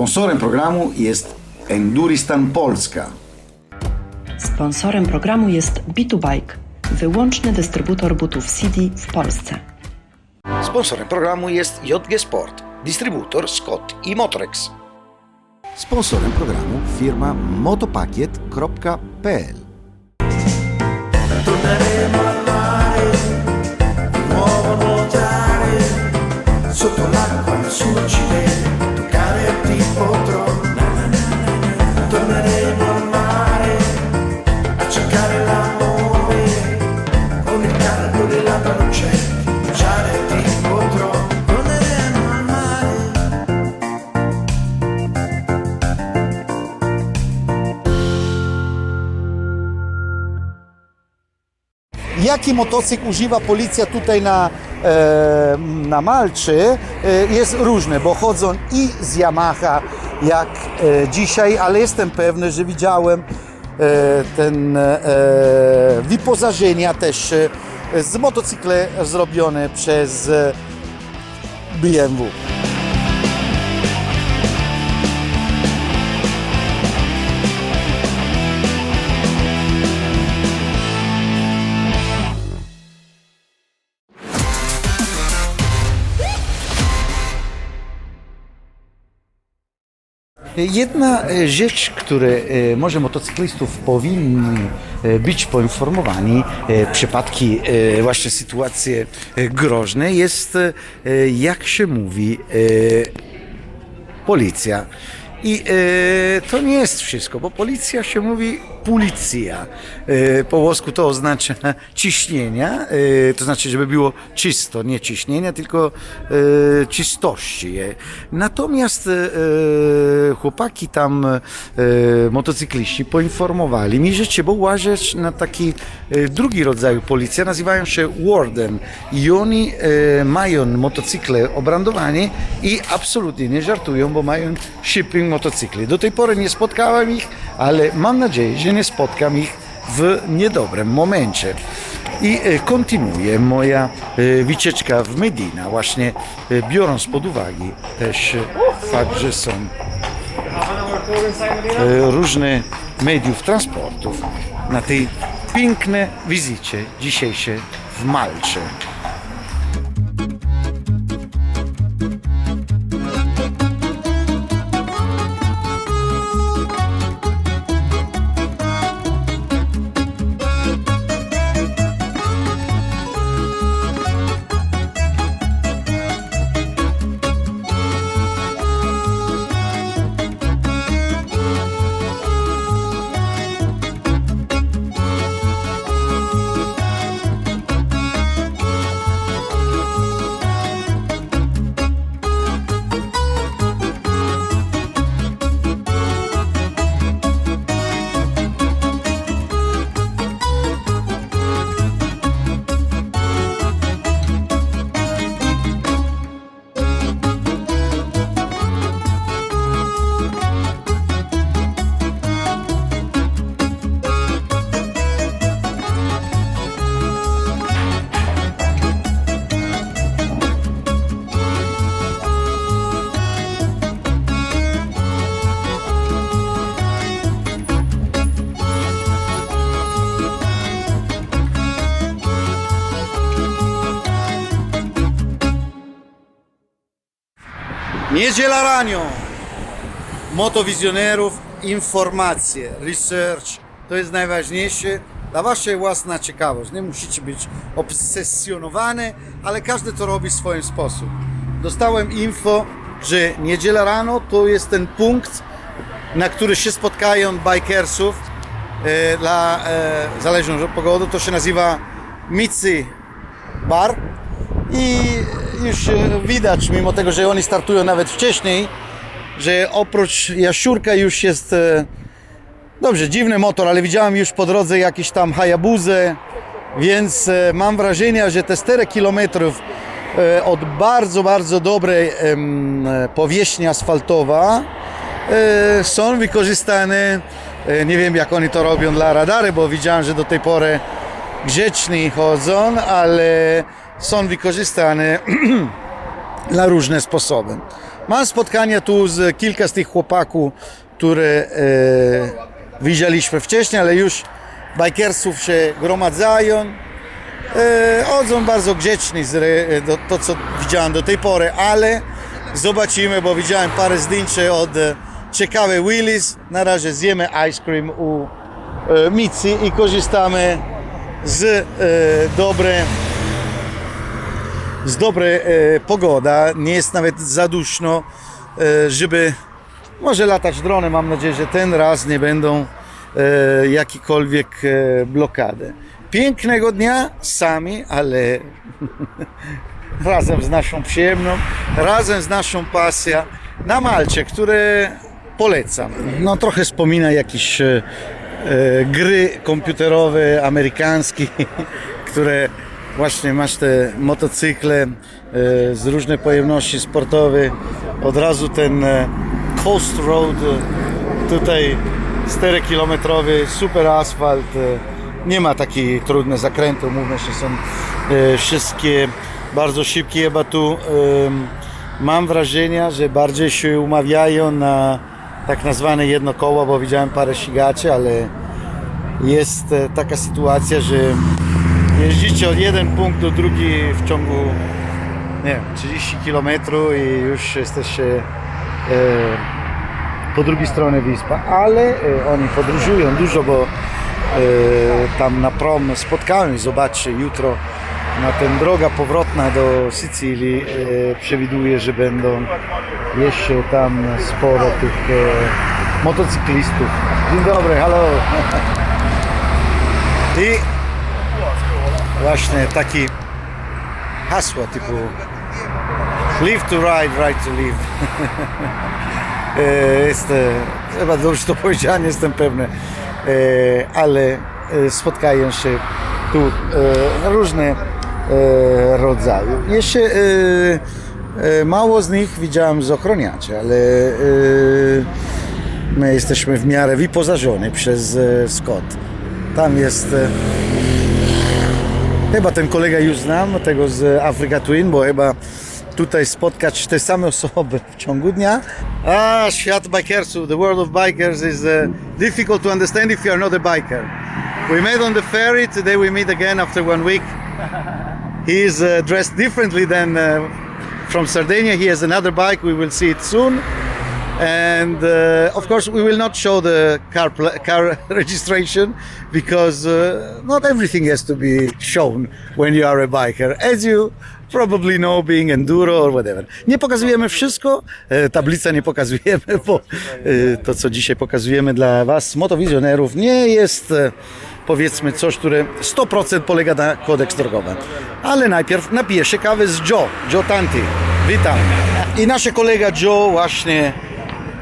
Sponsorem programu jest Enduristan Polska. Sponsorem programu jest Bike, wyłączny dystrybutor butów CD w Polsce. Sponsorem programu jest JG Sport, dystrybutor Scott i Motorex. Sponsorem programu firma motopakiet.pl Torneremo al mare, di nuovo a nuotare, sotto l'acqua nessuno ci vede, for Jaki motocykl używa policja tutaj na, e, na Malczy e, jest różne, bo chodzą i z Yamaha jak e, dzisiaj, ale jestem pewny, że widziałem e, ten e, wyposażenia też e, z motocykle zrobione przez e, BMW. Jedna e, rzecz, które e, może motocyklistów powinni e, być poinformowani, przypadki, właśnie sytuacje groźne, jest jak się mówi policja. I to nie jest wszystko, bo policja się mówi policja. E, po włosku to oznacza ciśnienia, e, to znaczy, żeby było czysto, nie ciśnienia, tylko e, czystości. Natomiast chłopaki tam, motocykliści, poinformowali mi, że trzeba uważać na taki drugi rodzaj policja, nazywają się Warden. I oni mają motocykle obrandowane i absolutnie nie żartują, bo mają shipping motocykli. Do tej pory nie spotkałem ich, ale mam nadzieję, że nie spotkam ich w niedobrym momencie. I e, kontynuuje moja e, wycieczka w Medina, właśnie e, biorąc pod uwagę też fakt, że są różne mediów transportów na tej pięknej wizycie dzisiejszej w Malcze. Niedziela rano. Motowizjonerów, informacje, research. To jest najważniejsze dla Waszej własna ciekawość. Nie musicie być obsesjonowani, ale każdy to robi w swoim sposób. Dostałem info, że niedziela rano to jest ten punkt, na który się spotkają bikersów e, dla, e, zależnie od pogody, to się nazywa Micy Bar i już e, widać, mimo tego, że oni startują nawet wcześniej, że oprócz Jasiurka już jest e, dobrze, dziwny motor, ale widziałem już po drodze jakieś tam Hayabuzę, więc e, mam wrażenie, że te 4 km e, od bardzo, bardzo dobrej powierzchni asfaltowa są wykorzystane, nie wiem jak oni to robią dla radary, bo widziałem, że do tej pory grzeczni chodzą, ale są wykorzystane na różne sposoby. Mam spotkania tu z kilka z tych chłopaków, które e, widzieliśmy wcześniej, ale już bikersów się gromadzają. E, chodzą bardzo grzeczni, z, do, to co widziałem do tej pory, ale zobaczymy, bo widziałem parę zdjęć od e, ciekawej Willis. Na razie zjemy ice cream u e, i korzystamy z e, dobrej z dobrej e, pogoda, nie jest nawet za duszno, e, żeby może latać dronem. Mam nadzieję, że ten raz nie będą e, jakikolwiek blokady. Pięknego dnia sami, ale razem z naszą przyjemną, razem z naszą pasją na Malcie, które polecam. No trochę wspomina jakieś e, gry komputerowe, amerykańskie, które właśnie masz te motocykle e, z różnej pojemności sportowej. Od razu ten e, Coast Road e, tutaj 4 kilometrowy, super asfalt. e, Nie ma takiej trudne zakręty, mówmy się, są e, wszystkie bardzo szybkie. Chyba tu mam wrażenie, że bardziej się umawiają na tak nazwane jedno koło, bo widziałem parę ścigaczy, ale jest e, taka sytuacja, że jeździcie od jeden punkt do drugi w ciągu nie wiem, 30 km i już jesteście e, po drugiej stronie wyspa, ale e, oni podróżują dużo, bo e, tam na prom spotkałem, zobaczcie jutro na ten droga powrotna do Sycylii e, przewiduję, że będą jeszcze tam sporo tych e, motocyklistów. Dzień dobry, halo. I właśnie taki hasło typu Live to ride, ride to live. E, Jest, chyba dobrze to powiedziałem, jestem pewny, ale spotkają się tu różne e, rodzaje. Jeszcze e, e, mało z nich widziałem z ochroniaczy, ale my jesteśmy w miarę wyposażeni przez Scott. Tam jest Chyba ten kolega już znam, tego z Africa Twin, bo chyba tutaj spotkać te same osoby w ciągu dnia. A, świat bikersów, the world of bikers is uh, difficult to understand if you are not a biker. We met on the ferry, today we meet again after one week. He is uh, dressed differently than uh, from Sardinia. He has another bike, we will see it soon. And uh, of course, we will not show the car car registration because uh, not everything has to be shown when you are a biker, as you probably know, being enduro or whatever. Nie pokazujemy wszystko, e, tablica nie pokazujemy, bo e, to, co dzisiaj pokazujemy dla Was, motowizjonerów, nie jest e, powiedzmy coś, które 100% polega na kodeks drogowy. Ale najpierw napiję się kawy z Joe, Joe Tanti. Witam. I nasz kolega Joe właśnie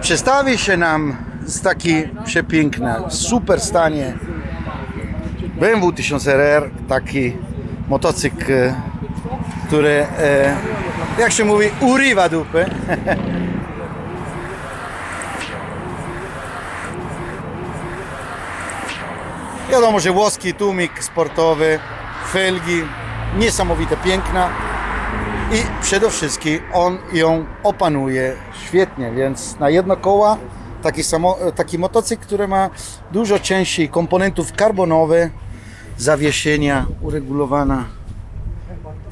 przedstawi się nam z taki przepiękny, super stanie BMW 1000RR, taki motocykl, który, e, jak się mówi, urywa dupę. Wiadomo, że włoski tłumik sportowy, felgi, niesamowite piękna. I przede wszystkim on ją opanuje świetnie, więc na jedno koła taki, samo, taki motocykl, który ma dużo części komponentów karbonowych, zawieszenia uregulowana,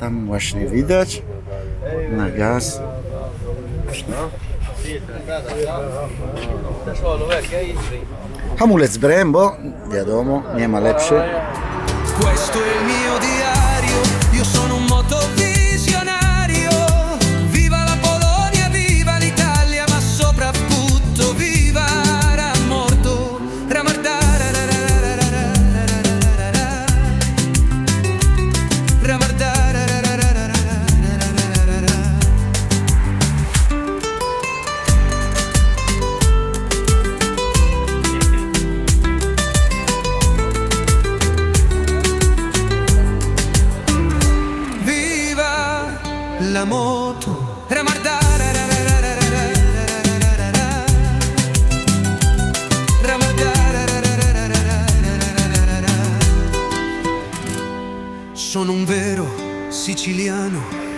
tam właśnie widać, na gaz. Hamulec Brembo, wiadomo, nie ma lepszy. Questo è il mio diario, io sono un motovisionario.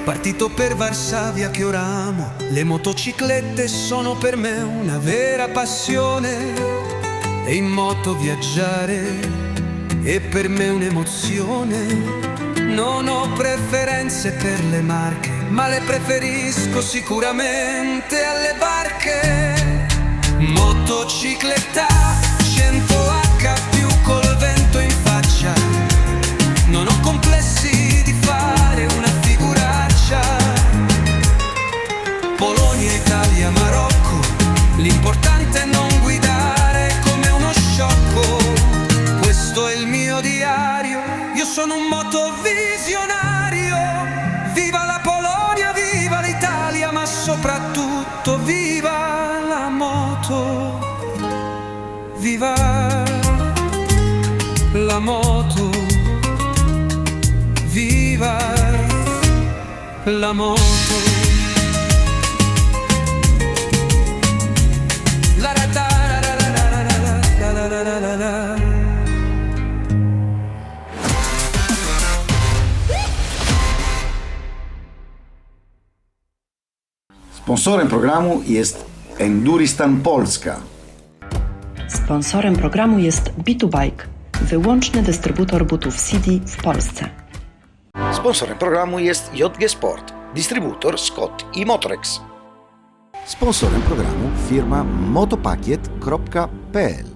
Partito per Varsavia che ora amo. Le motociclette sono per me una vera passione. E in moto viaggiare è per me un'emozione. Non ho preferenze per le marche, ma le preferisco sicuramente alle barche. Motocicletta 100H più col vento in faccia. Non ho complessi di fare una ra. Sponsorem programu jest Enduristan Polska. Sponsorem programu jest B2Bike, wyłączny dystrybutor butów CD w Polsce. Sponsorem programu jest JG Sport, dystrybutor Scott i Motorex. Sponsorem programu firma motopakiet.pl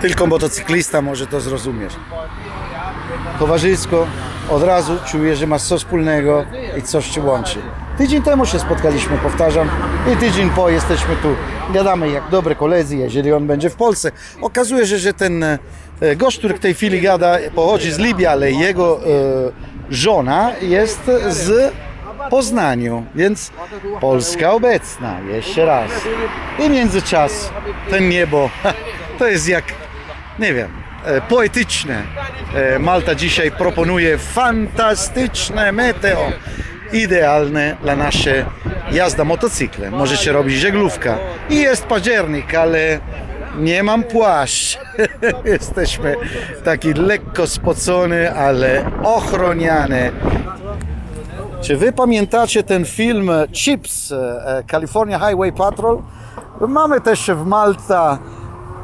Tylko motocyklista może to zrozumieć. Towarzysko od razu czuje, że masz coś wspólnego i coś ci łączy. Tydzień temu się spotkaliśmy, powtarzam, i tydzień po jesteśmy tu. Gadamy jak dobre koledzy, jeżeli on będzie w Polsce. Okazuje się, że ten e, gość, który w tej chwili gada, pochodzi z Libii, ale jego e, żona jest z Poznaniu, więc Polska obecna, jeszcze raz. I międzyczas ten niebo, to jest jak nie wiem, poetyczne. E, Malta dzisiaj proponuje fantastyczne meteo, idealne dla nasze jazda motocyklem. Możecie robić żeglówka. I jest październik, ale nie mam płaszcz. Jesteśmy taki lekko spocony, ale ochroniany. Czy wy pamiętacie ten film e, Chips, e, California Highway Patrol? Mamy też w Malta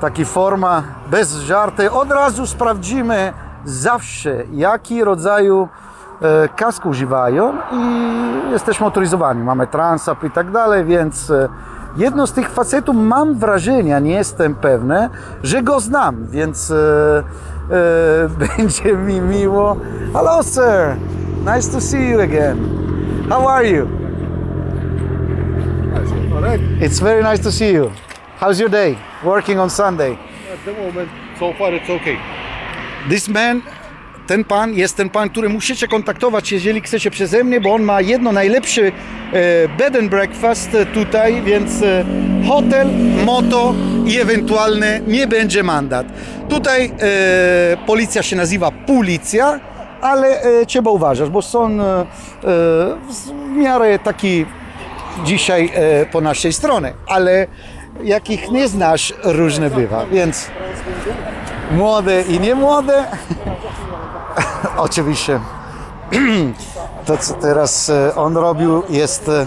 taki forma bez żarty. Od razu sprawdzimy zawsze, jaki rodzaju e, kask używają i jesteśmy autoryzowani. Mamy Transap i tak dalej, więc e, jedno z tych facetów mam wrażenie, nie jestem pewny, że go znam, więc e, będzie mi miło. Hello sir, nice to see you again. How are you? It's very nice to see you. How's your day? Working on Sunday. At the moment, so far it's okay. This man, ten pan jest ten pan, który musicie kontaktować, jeżeli chcecie przeze mnie, bo on ma jedno najlepszy e, bed and breakfast tutaj, więc e, hotel, moto i ewentualny nie będzie mandat. Tutaj e, policja się nazywa policja, ale e, trzeba uważać, bo są e, e, w miarę taki dzisiaj e, po naszej stronie, ale jakich nie znasz, różne bywa, więc młode i nie młode. Oczywiście to, co teraz e, on robił, jest e,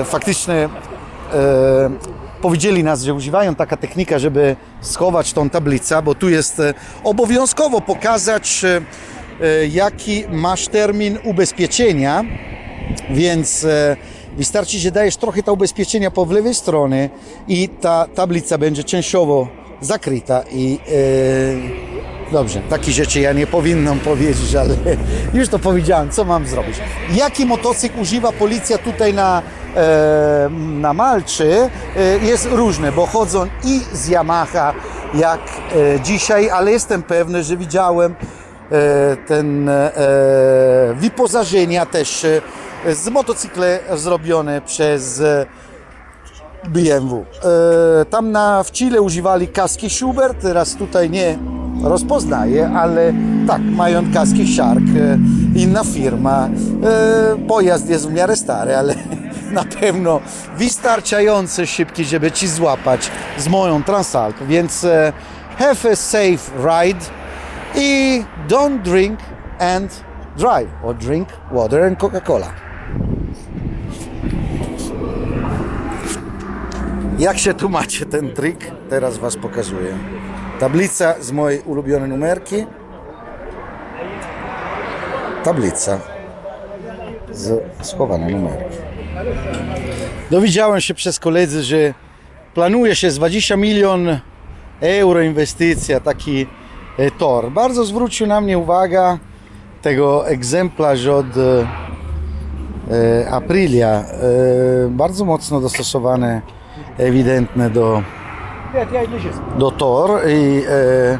e, faktycznie e, powiedzieli nas, że używają taka technika, żeby schować tą tablicę, bo tu jest e, obowiązkowo pokazać, jaki masz termin ubezpieczenia, więc wystarczy, że dajesz trochę ta ubezpieczenia po lewej stronie i ta tablica będzie częściowo zakryta i e, dobrze, takie rzeczy ja nie powinnam powiedzieć, ale już to powiedziałem, co mam zrobić. Jaki motocykl używa policja tutaj na, e, na Malczy e, jest różne, bo chodzą i z Yamaha jak e, dzisiaj, ale jestem pewny, że widziałem e, ten e, wyposażenia też e, z motocykle zrobione przez BMW. E, tam na, w Chile używali kaski Schubert, teraz tutaj nie rozpoznaję, ale tak, mają kaski Shark, e, inna firma. E, Pojazd jest w miarę stary, ale na pewno wystarczająco szybki, żeby ci złapać z moją Transalp, więc have a safe ride i don't drink and drive, or drink water and Coca-Cola. Jak się tłumaczy ten trik? Teraz Was pokazuję. Tablica z mojej ulubionej numerki. Tablica z schowanej numerki. Dowiedziałem się przez koledzy, że planuje się z 20 milion euro inwestycja, taki e, tor. Bardzo zwrócił na mnie uwagę tego egzemplarz od e, e, Aprilia. E, bardzo mocno dostosowane, ewidentne do, do tor i e,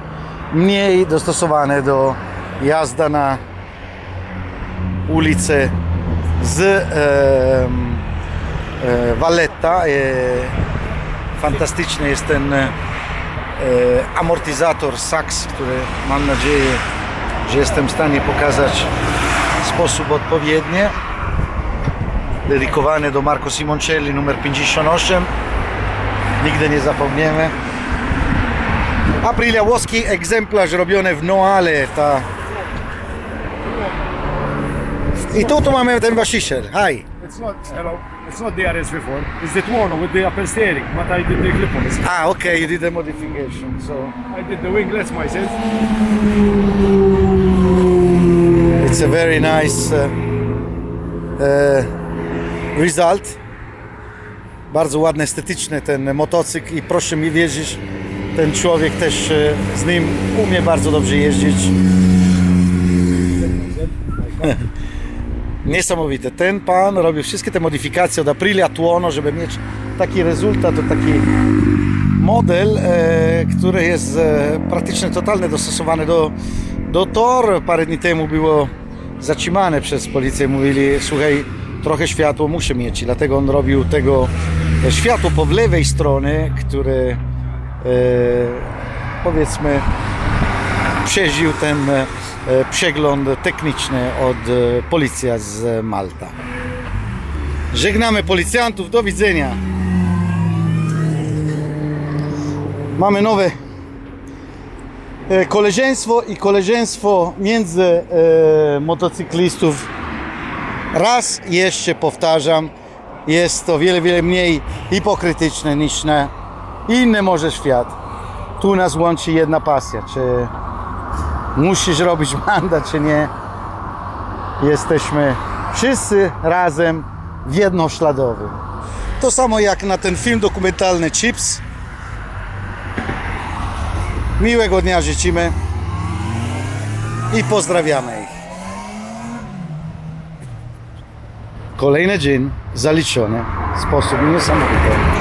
mniej dostosowane do jazda na ulicę z e, e, Valletta. E, fantastyczny jest ten e, amortyzator Saks, który mam nadzieję, że jestem w stanie pokazać w sposób odpowiedni. Dedykowany do Marco Simoncelli numer 58. Nigdy nie zapomniemy. Aprilia włoski egzemplarz robiony w Noale. Ta... I tu, tu mamy ten wasiciel. Hi. It's not, hello, it's not the RS4, it's the Tuono with the upper steering, but I did the clip-ons. Ah, okay, you did the modification. So I did the winglets myself. it's a very nice uh, uh, result. Bardzo ładny, estetyczny ten motocykl i proszę mi wierzyć, ten człowiek też e, z nim umie bardzo dobrze jeździć. Niesamowite. Ten pan robił wszystkie te modyfikacje od Aprilia Tuono, żeby mieć taki rezultat, taki model, e, który jest e, praktycznie totalnie dostosowany do, do tor. Parę dni temu było zatrzymane przez policję. Mówili, słuchaj, trochę światło muszę mieć. I dlatego on robił tego światło po lewej stronie, które e, powiedzmy przeżył ten e, przegląd techniczny od e, policja z Malta. Żegnamy policjantów, do widzenia. Mamy nowe koleżeństwo i koleżeństwo między motocyklistów. Raz jeszcze powtarzam, jest to wiele, wiele mniej hipokrytyczne niż na inny może świat. Tu nas łączy jedna pasja, czy musisz robić mandat, czy nie. Jesteśmy wszyscy razem w jednośladowym. To samo jak na ten film dokumentalny Chips. Miłego dnia życzymy i pozdrawiamy ich. Kolejny dzień zaliczony w sposób niesamowity.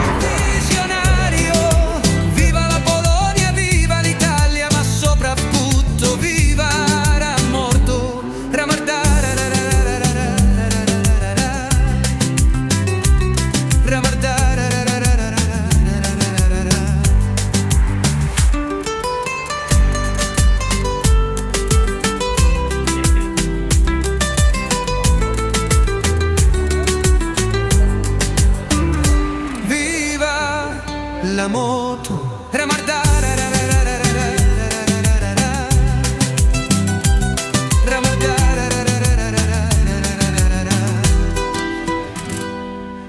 La moto,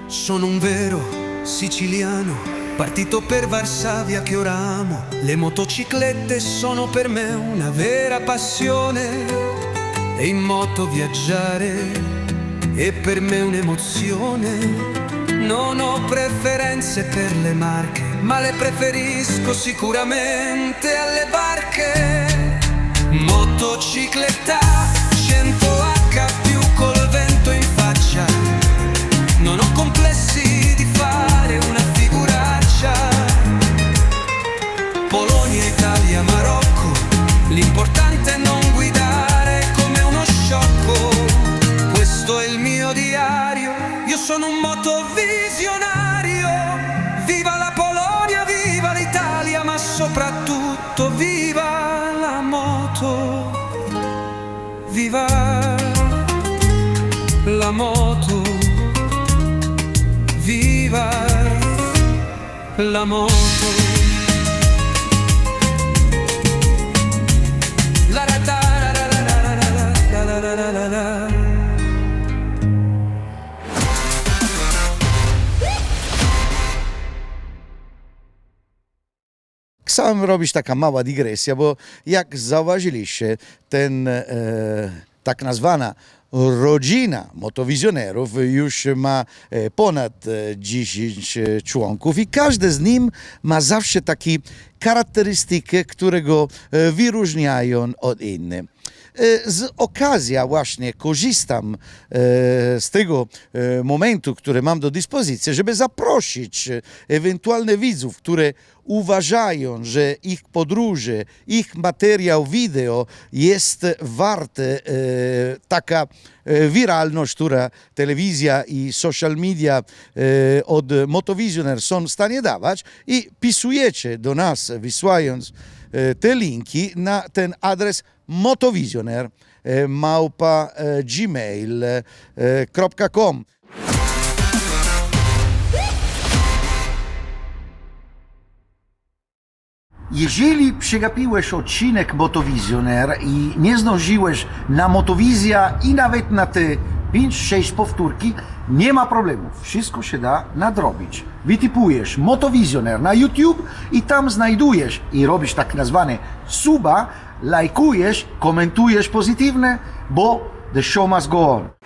Sono un vero siciliano, partito per Varsavia che ora amo. Le motociclette sono per me una vera passione. E in moto viaggiare è per me un'emozione. Non ho preferenze per le marche, ma le preferisco sicuramente alle barche. Motocicletta Chciałem robić taka mała dygresja, bo jak zauważyliście, ten e, tak nazwana rodzina motowizjonerów już ma e, ponad e, 10 e, członków i każdy z nim ma zawsze taki charakterystykę, które go e, wyróżniają od innych. E, Z okazji właśnie korzystam e, z tego e, momentu, który mam do dyspozycji, żeby zaprosić e, ewentualnych widzów, które uważają, że ich podróże, ich materiał wideo jest warte taka wiralność, która telewizja i social media od Motovizjoner są w stanie dawać i pisujecie do nas, wysyłając te linki na ten adres motovizjoner e, małpa e, gmail.com. Jeżeli przegapiłeś odcinek Motowizjoner i nie zdążyłeś na Motowizja i nawet na te 5-6 powtórki, nie ma problemu. Wszystko się da nadrobić. Wytypujesz Motowizjoner na YouTube i tam znajdujesz i robisz tak nazwane suba, lajkujesz, komentujesz pozytywne, bo the show must go on.